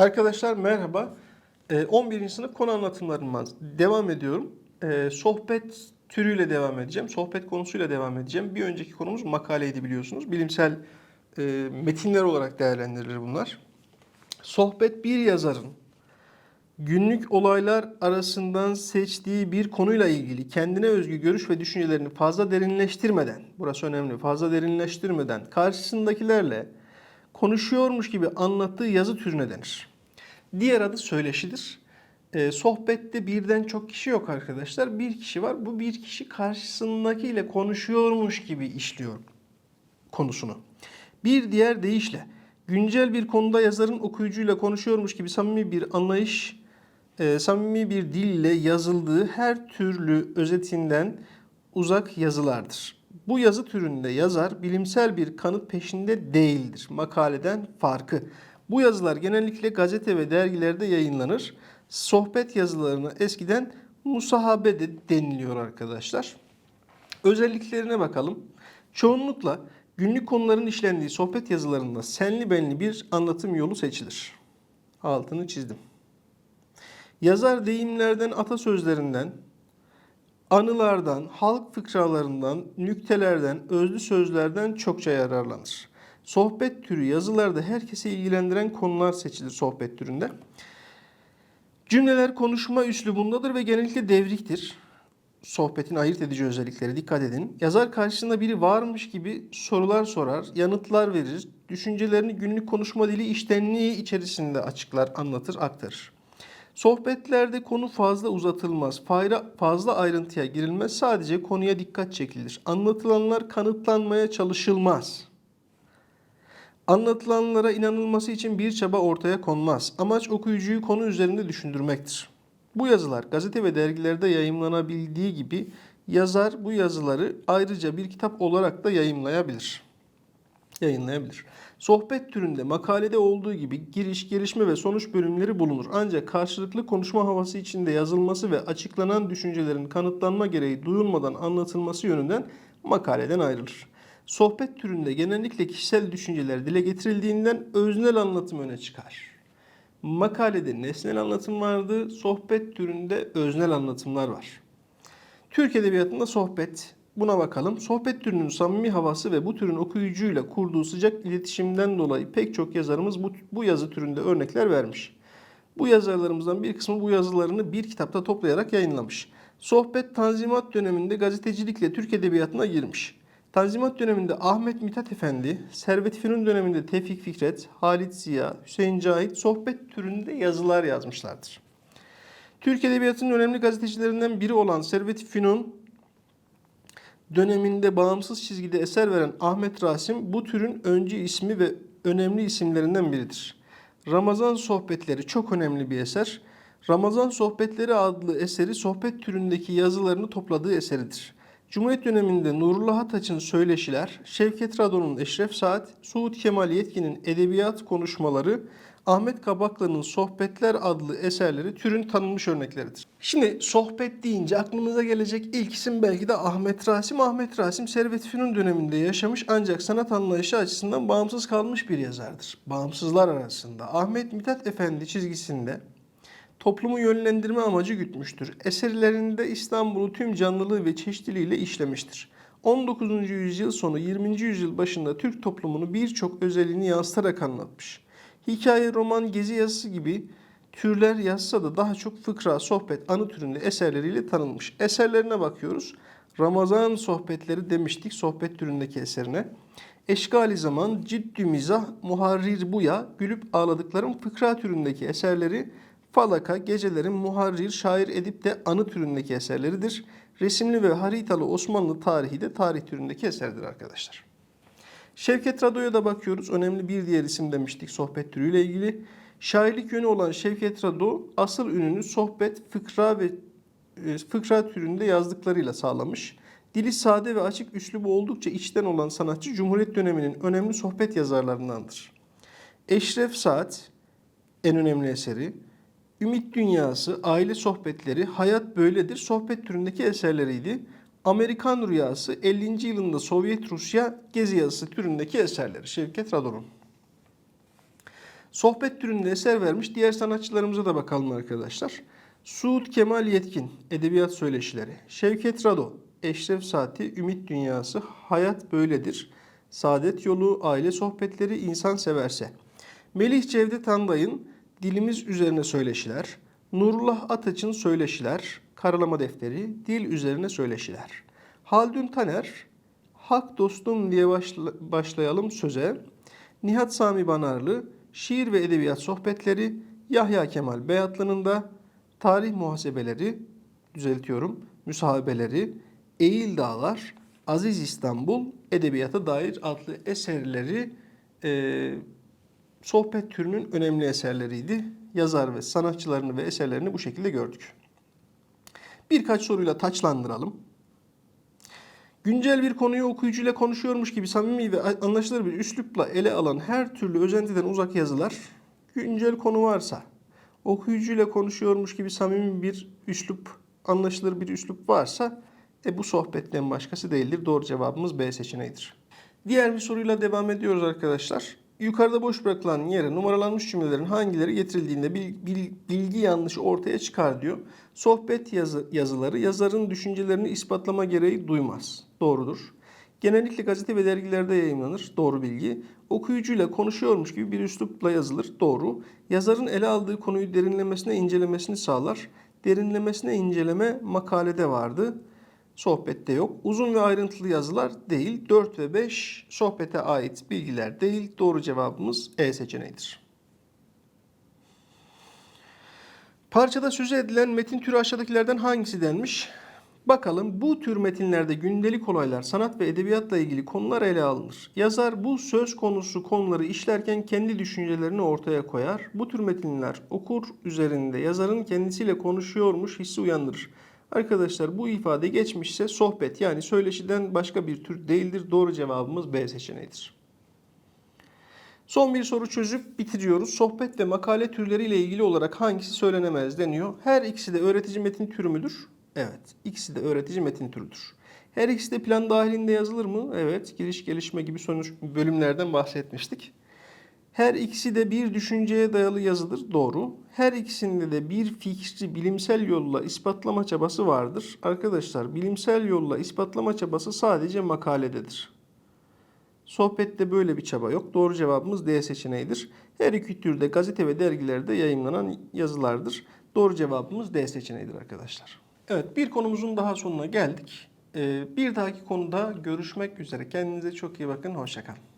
Arkadaşlar merhaba. Ee, 11. sınıf konu anlatımlarından devam ediyorum. Ee, Sohbet türüyle devam edeceğim. Sohbet konusuyla devam edeceğim. Bir önceki konumuz makaleydi biliyorsunuz. Bilimsel e, metinler olarak değerlendirilir bunlar. Sohbet bir yazarın günlük olaylar arasından seçtiği bir konuyla ilgili kendine özgü görüş ve düşüncelerini fazla derinleştirmeden, burası önemli, fazla derinleştirmeden karşısındakilerle konuşuyormuş gibi anlattığı yazı türüne denir. Diğer adı söyleşidir. Ee, sohbette birden çok kişi yok arkadaşlar. Bir kişi var. Bu bir kişi karşısındakiyle konuşuyormuş gibi işliyor konusunu. Bir diğer deyişle güncel bir konuda yazarın okuyucuyla konuşuyormuş gibi samimi bir anlayış, e, samimi bir dille yazıldığı her türlü özetinden uzak yazılardır. Bu yazı türünde yazar bilimsel bir kanıt peşinde değildir. Makaleden farkı. Bu yazılar genellikle gazete ve dergilerde yayınlanır. Sohbet yazılarına eskiden musahabe de deniliyor arkadaşlar. Özelliklerine bakalım. Çoğunlukla günlük konuların işlendiği sohbet yazılarında senli benli bir anlatım yolu seçilir. Altını çizdim. Yazar deyimlerden, atasözlerinden, anılardan, halk fıkralarından, nüktelerden, özlü sözlerden çokça yararlanır. Sohbet türü yazılarda herkesi ilgilendiren konular seçilir sohbet türünde. Cümleler konuşma üslubundadır ve genellikle devriktir. Sohbetin ayırt edici özellikleri dikkat edin. Yazar karşısında biri varmış gibi sorular sorar, yanıtlar verir, düşüncelerini günlük konuşma dili iştenliği içerisinde açıklar, anlatır, aktarır. Sohbetlerde konu fazla uzatılmaz, fazla ayrıntıya girilmez, sadece konuya dikkat çekilir. Anlatılanlar kanıtlanmaya çalışılmaz. Anlatılanlara inanılması için bir çaba ortaya konmaz. Amaç okuyucuyu konu üzerinde düşündürmektir. Bu yazılar gazete ve dergilerde yayımlanabildiği gibi yazar bu yazıları ayrıca bir kitap olarak da yayımlayabilir. Yayınlayabilir. Sohbet türünde makalede olduğu gibi giriş, gelişme ve sonuç bölümleri bulunur. Ancak karşılıklı konuşma havası içinde yazılması ve açıklanan düşüncelerin kanıtlanma gereği duyulmadan anlatılması yönünden makaleden ayrılır. Sohbet türünde genellikle kişisel düşünceler dile getirildiğinden öznel anlatım öne çıkar. Makalede nesnel anlatım vardı, sohbet türünde öznel anlatımlar var. Türk Edebiyatı'nda sohbet, buna bakalım. Sohbet türünün samimi havası ve bu türün okuyucuyla kurduğu sıcak iletişimden dolayı pek çok yazarımız bu, bu yazı türünde örnekler vermiş. Bu yazarlarımızdan bir kısmı bu yazılarını bir kitapta toplayarak yayınlamış. Sohbet Tanzimat döneminde gazetecilikle Türk Edebiyatı'na girmiş. Tanzimat döneminde Ahmet Mithat Efendi, Servet Fünun döneminde Tevfik Fikret, Halit Ziya, Hüseyin Cahit sohbet türünde yazılar yazmışlardır. Türk Edebiyatı'nın önemli gazetecilerinden biri olan Servet Fünun döneminde bağımsız çizgide eser veren Ahmet Rasim bu türün öncü ismi ve önemli isimlerinden biridir. Ramazan Sohbetleri çok önemli bir eser. Ramazan Sohbetleri adlı eseri sohbet türündeki yazılarını topladığı eseridir. Cumhuriyet döneminde Nurullah Ataç'ın Söyleşiler, Şevket Radon'un Eşref Saat, Suud Kemal Yetkin'in Edebiyat Konuşmaları, Ahmet Kabaklı'nın Sohbetler adlı eserleri türün tanınmış örnekleridir. Şimdi sohbet deyince aklımıza gelecek ilk isim belki de Ahmet Rasim. Ahmet Rasim Servet Fünun döneminde yaşamış ancak sanat anlayışı açısından bağımsız kalmış bir yazardır. Bağımsızlar arasında. Ahmet Mithat Efendi çizgisinde toplumu yönlendirme amacı gütmüştür. Eserlerinde İstanbul'u tüm canlılığı ve çeşitliliğiyle işlemiştir. 19. yüzyıl sonu 20. yüzyıl başında Türk toplumunu birçok özelliğini yansıtarak anlatmış. Hikaye, roman, gezi yazısı gibi türler yazsa da daha çok fıkra, sohbet, anı türünde eserleriyle tanınmış. Eserlerine bakıyoruz. Ramazan sohbetleri demiştik sohbet türündeki eserine. Eşgali zaman, ciddü mizah, muharrir buya, gülüp ağladıklarım fıkra türündeki eserleri Falaka, Gecelerin Muharrir, Şair Edip de anı türündeki eserleridir. Resimli ve haritalı Osmanlı tarihi de tarih türündeki eserdir arkadaşlar. Şevket Rado'ya da bakıyoruz. Önemli bir diğer isim demiştik sohbet türüyle ilgili. Şairlik yönü olan Şevket Rado asıl ününü sohbet, fıkra ve e, fıkra türünde yazdıklarıyla sağlamış. Dili sade ve açık üslubu oldukça içten olan sanatçı Cumhuriyet döneminin önemli sohbet yazarlarındandır. Eşref Saat en önemli eseri. Ümit Dünyası, Aile Sohbetleri, Hayat Böyledir sohbet türündeki eserleriydi. Amerikan Rüyası 50. yılında Sovyet Rusya Gezi yazısı türündeki eserleri Şevket Radon'un. Sohbet türünde eser vermiş diğer sanatçılarımıza da bakalım arkadaşlar. Suud Kemal Yetkin, Edebiyat Söyleşileri. Şevket Rado, Eşref Saati, Ümit Dünyası, Hayat Böyledir. Saadet Yolu, Aile Sohbetleri, İnsan Severse. Melih Cevdet Anday'ın Dilimiz Üzerine Söyleşiler. Nurullah Ataç'ın Söyleşiler, Karalama Defteri, Dil Üzerine Söyleşiler. Haldun Taner, Hak Dostum diye başla- başlayalım söze. Nihat Sami Banarlı, Şiir ve Edebiyat Sohbetleri, Yahya Kemal Beyatlı'nın da Tarih Muhasebeleri, düzeltiyorum, Müsahabeleri, Eğil Dağlar, Aziz İstanbul, Edebiyata dair adlı eserleri e, sohbet türünün önemli eserleriydi. Yazar ve sanatçılarını ve eserlerini bu şekilde gördük. Birkaç soruyla taçlandıralım. Güncel bir konuyu okuyucuyla konuşuyormuş gibi samimi ve anlaşılır bir üslupla ele alan her türlü özentiden uzak yazılar, güncel konu varsa, okuyucuyla konuşuyormuş gibi samimi bir üslup, anlaşılır bir üslup varsa, e bu sohbetten başkası değildir. Doğru cevabımız B seçeneğidir. Diğer bir soruyla devam ediyoruz arkadaşlar. Yukarıda boş bırakılan yere numaralanmış cümlelerin hangileri getirildiğinde bil- bil- bilgi yanlışı ortaya çıkar diyor. Sohbet yazı- yazıları yazarın düşüncelerini ispatlama gereği duymaz. Doğrudur. Genellikle gazete ve dergilerde yayınlanır. Doğru bilgi. Okuyucuyla konuşuyormuş gibi bir üslupla yazılır. Doğru. Yazarın ele aldığı konuyu derinlemesine incelemesini sağlar. Derinlemesine inceleme makalede vardı. Sohbette yok. Uzun ve ayrıntılı yazılar değil. 4 ve 5 sohbete ait bilgiler değil. Doğru cevabımız E seçeneğidir. Parçada söz edilen metin türü aşağıdakilerden hangisi denmiş? Bakalım bu tür metinlerde gündelik olaylar, sanat ve edebiyatla ilgili konular ele alınır. Yazar bu söz konusu konuları işlerken kendi düşüncelerini ortaya koyar. Bu tür metinler okur üzerinde yazarın kendisiyle konuşuyormuş hissi uyandırır. Arkadaşlar bu ifade geçmişse sohbet yani söyleşiden başka bir tür değildir. Doğru cevabımız B seçeneğidir. Son bir soru çözüp bitiriyoruz. Sohbet ve makale türleriyle ilgili olarak hangisi söylenemez deniyor. Her ikisi de öğretici metin türü müdür? Evet. İkisi de öğretici metin türüdür. Her ikisi de plan dahilinde yazılır mı? Evet. Giriş gelişme gibi sonuç bölümlerden bahsetmiştik. Her ikisi de bir düşünceye dayalı yazıdır. Doğru. Her ikisinde de bir fikri bilimsel yolla ispatlama çabası vardır. Arkadaşlar bilimsel yolla ispatlama çabası sadece makalededir. Sohbette böyle bir çaba yok. Doğru cevabımız D seçeneğidir. Her iki türde gazete ve dergilerde yayınlanan yazılardır. Doğru cevabımız D seçeneğidir arkadaşlar. Evet bir konumuzun daha sonuna geldik. Ee, Bir dahaki konuda görüşmek üzere. Kendinize çok iyi bakın. Hoşçakalın.